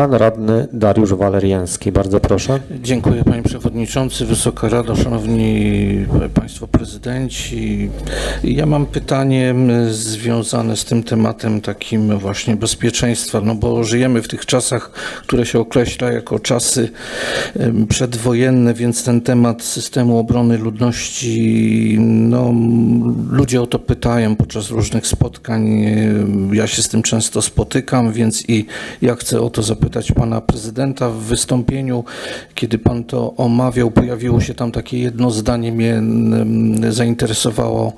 Pan radny Dariusz Waleriański. Bardzo proszę. Dziękuję Panie Przewodniczący, Wysoka Rado, Szanowni Państwo Prezydenci. Ja mam pytanie związane z tym tematem takim właśnie bezpieczeństwa, no bo żyjemy w tych czasach, które się określa jako czasy przedwojenne, więc ten temat systemu obrony ludności, no ludzie o to pytają podczas różnych spotkań. Ja się z tym często spotykam, więc i ja chcę o to zapytać pana prezydenta w wystąpieniu. Kiedy pan to omawiał, pojawiło się tam takie jedno zdanie, mnie mm, zainteresowało.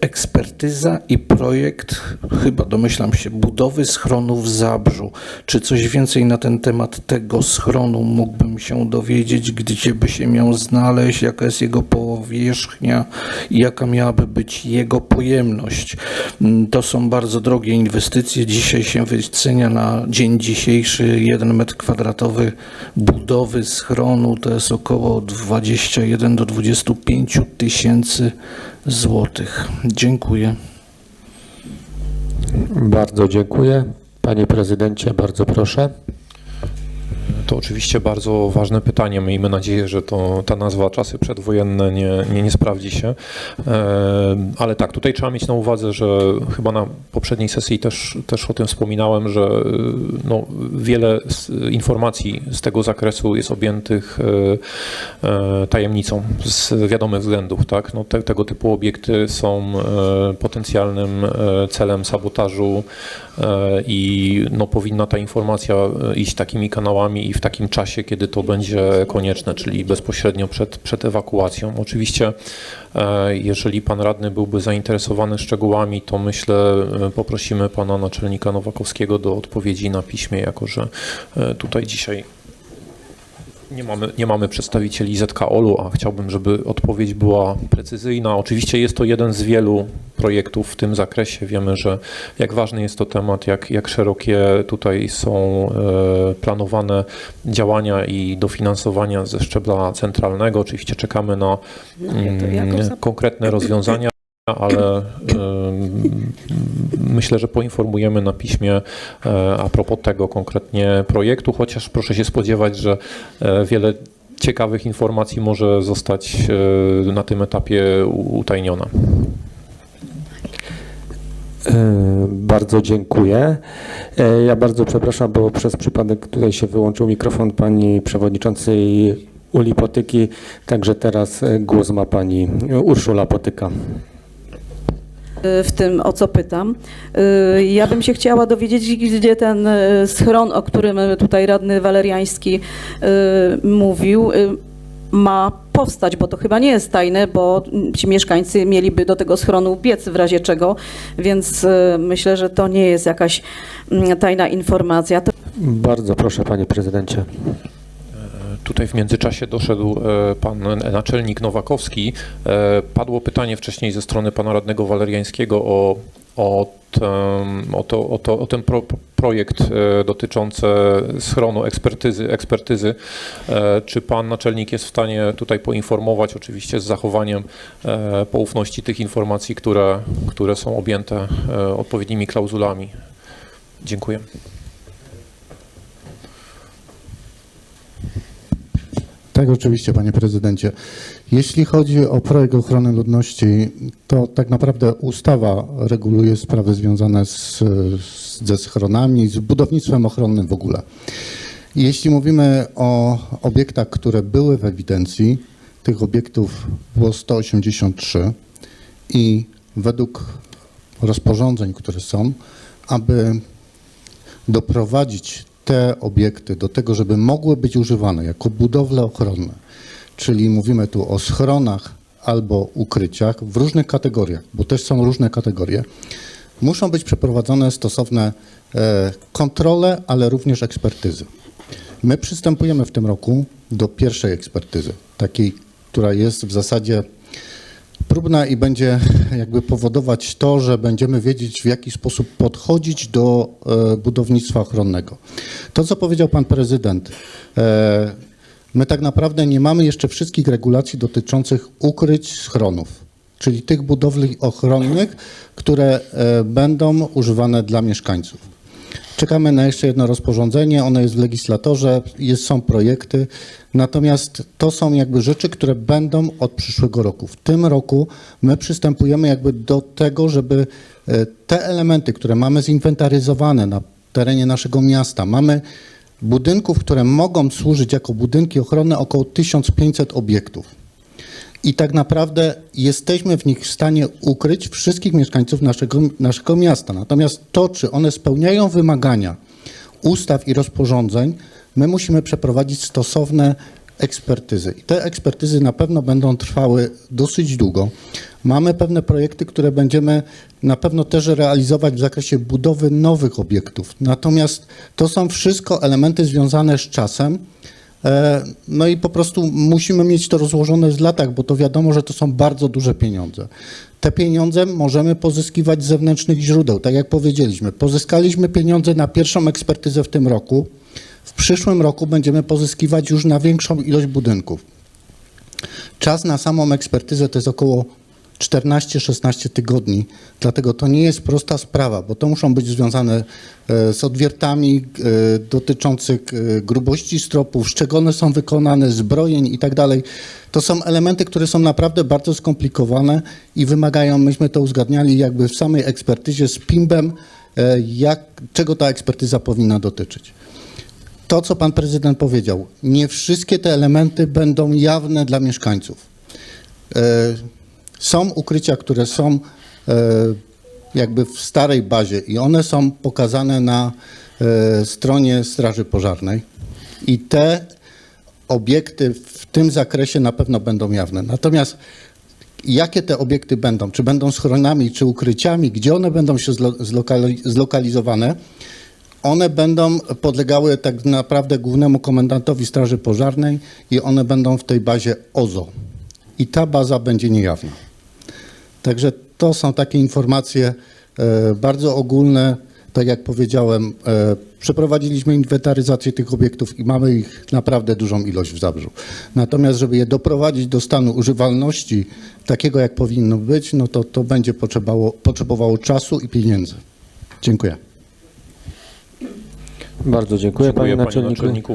Ekspertyza i projekt, chyba domyślam się, budowy schronu w Zabrzu. Czy coś więcej na ten temat tego schronu mógłbym się dowiedzieć, gdzie by się miał znaleźć, jaka jest jego powierzchnia i jaka miałaby być jego pojemność? Mm, To są bardzo drogie inwestycje. Dzisiaj się wycenia na dzień dzisiejszy 1 metr kwadratowy budowy schronu to jest około 21 do 25 tysięcy złotych. Dziękuję. Bardzo dziękuję. Panie prezydencie, bardzo proszę. To oczywiście bardzo ważne pytanie. Miejmy nadzieję, że to, ta nazwa czasy przedwojenne nie, nie, nie sprawdzi się. E, Ale tak, tutaj trzeba mieć na uwadze, że chyba na poprzedniej sesji też, też o tym wspominałem, że no, wiele informacji z tego zakresu jest objętych e, e, tajemnicą z wiadomych względów. Tak? No, te, tego typu obiekty są potencjalnym celem sabotażu i no, powinna ta informacja iść takimi kanałami i w takim czasie, kiedy to będzie konieczne, czyli bezpośrednio przed, przed ewakuacją. Oczywiście, e, jeżeli pan radny byłby zainteresowany szczegółami, to myślę, e, poprosimy pana naczelnika Nowakowskiego do odpowiedzi na piśmie, jako że e, tutaj dzisiaj nie mamy, nie mamy przedstawicieli ZKOL-u, a chciałbym, żeby odpowiedź była precyzyjna. Oczywiście jest to jeden z wielu projektów w tym zakresie. Wiemy, że jak ważny jest to temat, jak, jak szerokie tutaj są e, planowane działania i dofinansowania ze szczebla centralnego. Oczywiście czekamy na mm, konkretne rozwiązania. Ale myślę, że poinformujemy na piśmie e, a propos tego konkretnie projektu, chociaż proszę się spodziewać, że e, wiele ciekawych informacji może zostać e, na tym etapie utajniona. Bardzo dziękuję. Ja bardzo przepraszam, bo przez przypadek tutaj się wyłączył mikrofon pani przewodniczącej Uli Potyki, także teraz głos ma pani Urszula Potyka. W tym, o co pytam. Y, Ja bym się chciała dowiedzieć, gdzie ten y, schron, o którym tutaj radny Waleriański y, mówił, y, ma powstać, bo to chyba nie jest tajne, bo ci mieszkańcy mieliby do tego schronu biec w razie czego, więc y, myślę, że to nie jest jakaś mm, tajna informacja. Bardzo proszę, panie prezydencie. Tutaj w międzyczasie doszedł e, pan naczelnik Nowakowski. E, Padło pytanie wcześniej ze strony pana radnego Waleriańskiego o, o, ten, o, to, o, to, o ten pro, projekt e, dotyczący schronu ekspertyzy. ekspertyzy. Czy pan naczelnik jest w stanie tutaj poinformować, oczywiście z zachowaniem poufności tych informacji, które, które są objęte odpowiednimi klauzulami? Dziękuję. Tak, oczywiście, panie prezydencie. Jeśli chodzi o projekt ochrony ludności, to tak naprawdę ustawa reguluje sprawy związane z, ze schronami, z budownictwem ochronnym w ogóle. Jeśli mówimy o obiektach, które były w ewidencji, tych obiektów było 183 i według rozporządzeń, które są, aby doprowadzić te obiekty do tego, żeby mogły być używane jako budowle ochronne, czyli mówimy tu o schronach albo ukryciach w różnych kategoriach, bo też są różne kategorie, muszą być przeprowadzone stosowne e, kontrole, ale również ekspertyzy. My przystępujemy w tym roku do pierwszej ekspertyzy, takiej, która jest w zasadzie próbna i będzie jakby powodować to, że będziemy wiedzieć, w jaki sposób podchodzić do e, budownictwa ochronnego. To, co powiedział pan prezydent, e, my tak naprawdę nie mamy jeszcze wszystkich regulacji dotyczących ukryć schronów, czyli tych budowli ochronnych, które e, będą używane dla mieszkańców. Czekamy na jeszcze jedno rozporządzenie, ono jest w legislatorze, jest, są projekty, natomiast to są jakby rzeczy, które będą od przyszłego roku. W tym roku my przystępujemy jakby do tego, żeby e, te elementy, które mamy zinwentaryzowane na terenie naszego miasta, mamy budynków, które mogą służyć jako budynki ochronne około 1500 obiektów. I tak naprawdę jesteśmy w nich w stanie ukryć wszystkich mieszkańców naszego, naszego miasta. Natomiast to, czy one spełniają wymagania ustaw i rozporządzeń, my musimy przeprowadzić stosowne ekspertyzy. I te ekspertyzy na pewno będą trwały dosyć długo. Mamy pewne projekty, które będziemy na pewno też realizować w zakresie budowy nowych obiektów. Natomiast to są wszystko elementy związane z czasem. E, No i po prostu musimy mieć to rozłożone w latach, bo to wiadomo, że to są bardzo duże pieniądze. Te pieniądze możemy pozyskiwać z zewnętrznych źródeł. Tak jak powiedzieliśmy, pozyskaliśmy pieniądze na pierwszą ekspertyzę w tym roku. W przyszłym roku będziemy pozyskiwać już na większą ilość budynków. Czas na samą ekspertyzę to jest około 14-16 tygodni, dlatego to nie jest prosta sprawa, bo to muszą być związane e, z odwiertami e, dotyczących e, grubości stropów, z czego one są wykonane, zbrojeń i tak. To są elementy, które są naprawdę bardzo skomplikowane i wymagają, myśmy to uzgadniali jakby w samej ekspertyzie z PIMB-em, jak, czego ta ekspertyza powinna dotyczyć to, co pan prezydent powiedział, nie wszystkie te elementy będą jawne dla mieszkańców. Są ukrycia, które są e, jakby w starej bazie i one są pokazane na e, stronie Straży Pożarnej i te obiekty w tym zakresie na pewno będą jawne. Natomiast jakie te obiekty będą, czy będą schronami, czy ukryciami, gdzie one będą się zlo- zlokali- zlokalizowane, one będą podlegały tak naprawdę głównemu komendantowi Straży Pożarnej i one będą w tej bazie OZO. I ta baza będzie niejawna. Także to są takie informacje e, bardzo ogólne. Tak jak powiedziałem, e, przeprowadziliśmy inwentaryzację tych obiektów i mamy ich naprawdę dużą ilość w Zabrzu. Natomiast, żeby je doprowadzić do stanu używalności takiego, jak powinno być, no to to będzie potrzebowało, potrzebowało czasu i pieniędzy. Dziękuję. Bardzo dziękuję, Dziękuję panie naczelniku. naczelniku.